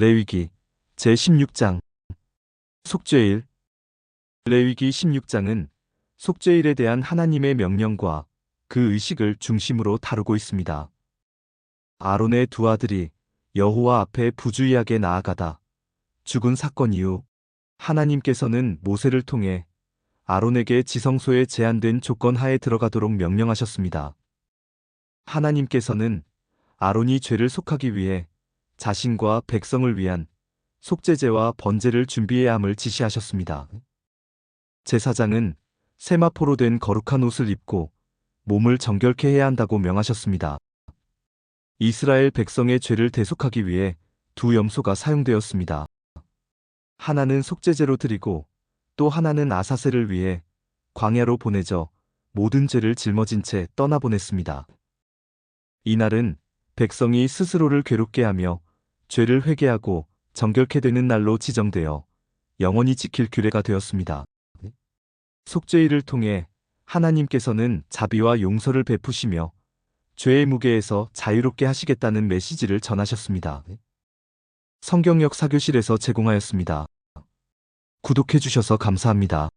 레위기 제16장 속죄일 레위기 16장은 속죄일에 대한 하나님의 명령과 그 의식을 중심으로 다루고 있습니다. 아론의 두 아들이 여호와 앞에 부주의하게 나아가다 죽은 사건 이후 하나님께서는 모세를 통해 아론에게 지성소에 제한된 조건 하에 들어가도록 명령하셨습니다. 하나님께서는 아론이 죄를 속하기 위해 자신과 백성을 위한 속죄제와 번제를 준비해야 함을 지시하셨습니다. 제사장은 세마포로 된 거룩한 옷을 입고 몸을 정결케 해야 한다고 명하셨습니다. 이스라엘 백성의 죄를 대속하기 위해 두 염소가 사용되었습니다. 하나는 속죄제로 드리고 또 하나는 아사셀을 위해 광야로 보내져 모든 죄를 짊어진 채 떠나보냈습니다. 이날은 백성이 스스로를 괴롭게 하며 죄를 회개하고 정결케 되는 날로 지정되어 영원히 지킬 규례가 되었습니다. 속죄일을 통해 하나님께서는 자비와 용서를 베푸시며 죄의 무게에서 자유롭게 하시겠다는 메시지를 전하셨습니다. 성경역 사교실에서 제공하였습니다. 구독해주셔서 감사합니다.